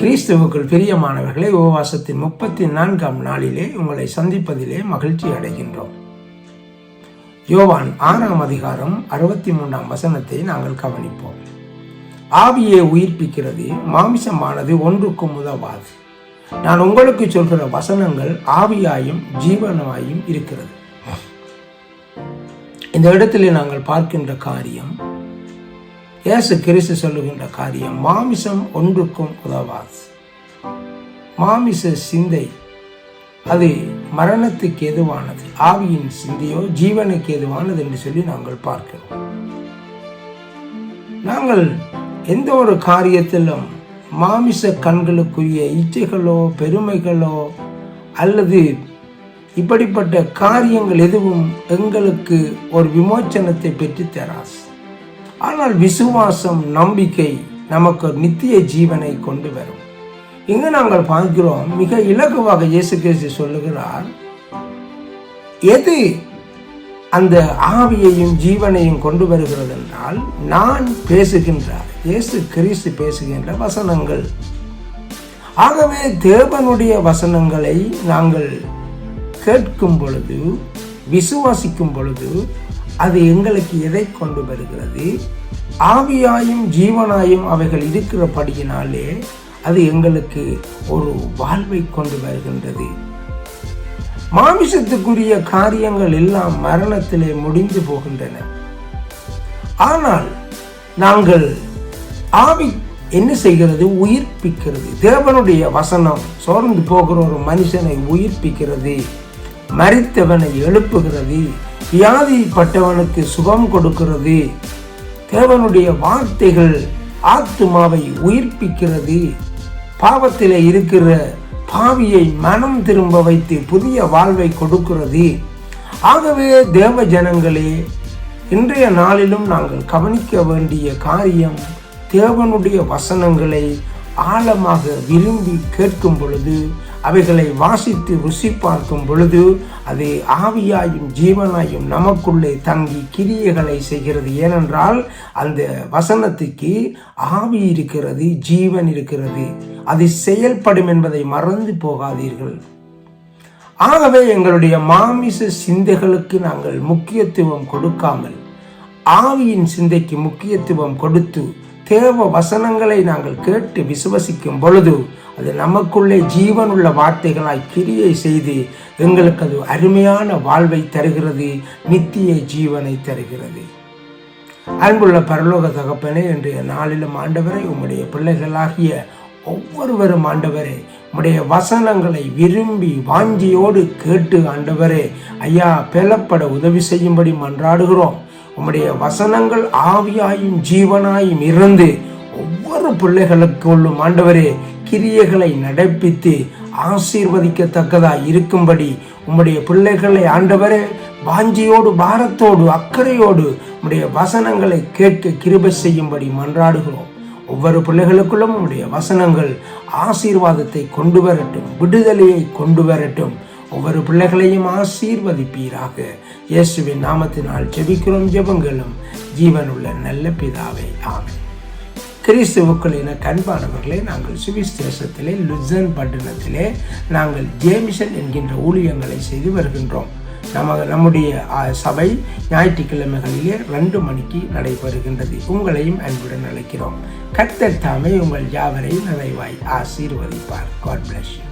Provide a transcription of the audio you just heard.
கிறிஸ்துவுக்குள் பிரியமானவர்களை உபவாசத்தின் முப்பத்தி நான்காம் நாளிலே உங்களை சந்திப்பதிலே மகிழ்ச்சி அடைகின்றோம். யோவான் ஆறாம் அதிகாரம் அறுபத்தி மூன்றாம் வசனத்தை நாங்கள் கவனிப்போம். ஆவியை உயிர்ப்பிக்கிறது மாமிசமானது ஒன்றுக்கும் உதவாது. நான் உங்களுக்கு சொல்கிற வசனங்கள் ஆவியாயும் ஜீவனமாயும் இருக்கிறது. இந்த இடத்திலே நாங்கள் பார்க்கின்ற காரியம் இயேசு கிறிஸ்து சொல்லுகின்ற காரியம் மாமிசம் ஒன்றுக்கும் உதவாது. மாமிச சிந்தை அது மரணத்துக்கு எதுவானது? ஆவியின் சிந்தையோ ஜீவனுக்கு எதுவானது என்று சொல்லி நாங்கள் பார்க்கிறோம். நாங்கள் எந்த ஒரு காரியத்திலும் மாமிச கண்களுக்குரிய இச்சைகளோ பெருமைகளோ அல்லது இப்படிப்பட்ட காரியங்கள் எதுவும் எங்களுக்கு ஒரு விமோச்சனத்தை பெற்று தராது ஆனால் விசுவாசம் நம்பிக்கை நமக்கு நித்திய ஜீவனை கொண்டு வரும். இங்கு நாங்கள் பார்க்கிறோம் மிக இலகுவாக இயேசு கிறிஸ்து சொல்லுகிறார் எது அந்த ஆவியையும் ஜீவனையும் கொண்டு வருகிறது என்றால் நான் பேசுகின்றார். இயேசு கிறிஸ்து பேசுகின்ற வசனங்கள். ஆகவே தேவனுடைய வசனங்களை நாங்கள் கேட்கும் பொழுது விசுவாசிக்கும் பொழுது அது எங்களுக்கு எதை கொண்டு வருகிறது? ஆவியாயும் ஜீவனாயும் அவைகள் இருக்கிறபடியினாலே அது எங்களுக்கு ஒரு வாழ்வை கொண்டு வருகின்றது. மாமிசத்துக்குரிய காரியங்கள் எல்லாம் மரணத்திலே முடிந்து போகின்றன. ஆனால் நாங்கள் ஆவி என்ன செய்கிறது? உயிர்ப்பிக்கிறது. தேவனுடைய வசனம் சோர்ந்து போகிற ஒரு மனுஷனை உயிர்ப்பிக்கிறது. மறித்தவனை எழுப்புகிறது. வியாதிப்பட்டவனுக்கு சுகம் கொடுக்கிறது. தேவனுடைய வார்த்தைகள் ஆத்துமாவை உயிர்ப்பிக்கிறது. பாவத்தில் இருக்கிற பாவியை மனம் திரும்ப வைத்து புதிய வாழ்வை கொடுக்கிறது. ஆகவே தேவ ஜனங்களே இன்றைய நாளிலும் நாங்கள் கவனிக்க வேண்டிய காரியம் தேவனுடைய வசனங்களை ஆழமாக விரும்பி கேட்கும் பொழுது அவைகளை வாசித்து ருசி பார்க்கும் பொழுது அது ஆவியாயும் ஜீவனாயும் நமக்குள்ளே தங்கி கிரியைகளை செய்கிறது. ஏனென்றால் அந்த வசனத்துக்கு ஆவி இருக்கிறது ஜீவன் இருக்கிறது. அது செயல்படும் என்பதை மறந்து போகாதீர்கள். ஆகவே எங்களுடைய மாமிச சிந்தைகளுக்கு நாங்கள் முக்கியத்துவம் கொடுக்காமல் ஆவியின் சிந்தைக்கு முக்கியத்துவம் கொடுத்து தேவ வசனங்களை நாங்கள் கேட்டு விசுவசிக்கும் பொழுது அது நமக்குள்ளே ஜீவனுள்ள வார்த்தைகளாய் கிரியை செய்து எங்களுக்கு அது அருமையான வாழ்வை தருகிறது நித்திய ஜீவனை தருகிறது. அன்புள்ள பரலோக தகப்பனே இன்றைய நாளிலும் ஆண்டவரை உம்முடைய பிள்ளைகளாகிய ஒவ்வொருவரும் ஆண்டவரே உம்முடைய வசனங்களை விரும்பி வாஞ்சியோடு கேட்டு ஆண்டவரே ஐயா பெலப்பட உதவி செய்யும்படி மன்றாடுகிறோம். உம்முடைய வசனங்கள் ஆவியாயும் ஜீவனாயும் இருந்து ஒவ்வொரு பிள்ளைகளுக்குள்ளும் ஆண்டவரே கிரியைகளை நடப்பித்து ஆசீர்வதிக்கத்தக்கதாக இருக்கும்படி உம்முடைய பிள்ளைகளை ஆண்டவரே வாஞ்சியோடு பாரத்தோடு அக்கறையோடு உம்முடைய வசனங்களை கேட்க கிருபை செய்யும்படி மன்றாடுகிறோம். ஒவ்வொரு பிள்ளைகளுக்குள்ளும் உம்முடைய வசனங்கள் ஆசீர்வாதத்தை கொண்டு வரட்டும் விடுதலையை கொண்டு வரட்டும். ஒவ்வொரு பிள்ளைகளையும் ஆசீர்வதிப்பீராக. இயேசுவின் நாமத்தினால் ஜெபிக்கிறோம் ஜெபங்களும். ஜீவனுள்ள நல்ல பிதாவை ஆமை கிறிஸ்துவுக்கள் என கண்பானவர்களே நாங்கள் சுவிஸ் தேசத்திலே லுசன் பட்டணத்திலே நாங்கள் ஜேமிசன் என்கின்ற ஊழியங்களை செய்து வருகின்றோம். நம்ம நம்முடைய சபை ஞாயிற்றுக்கிழமைகளிலே ரெண்டு மணிக்கு நடைபெறுகின்றது. உங்களையும் அன்புடன் அழைக்கிறோம். கத்தத்தாமே உங்கள் யாவரையும் நிறைவாய் ஆசீர்வதிப்பார். God bless you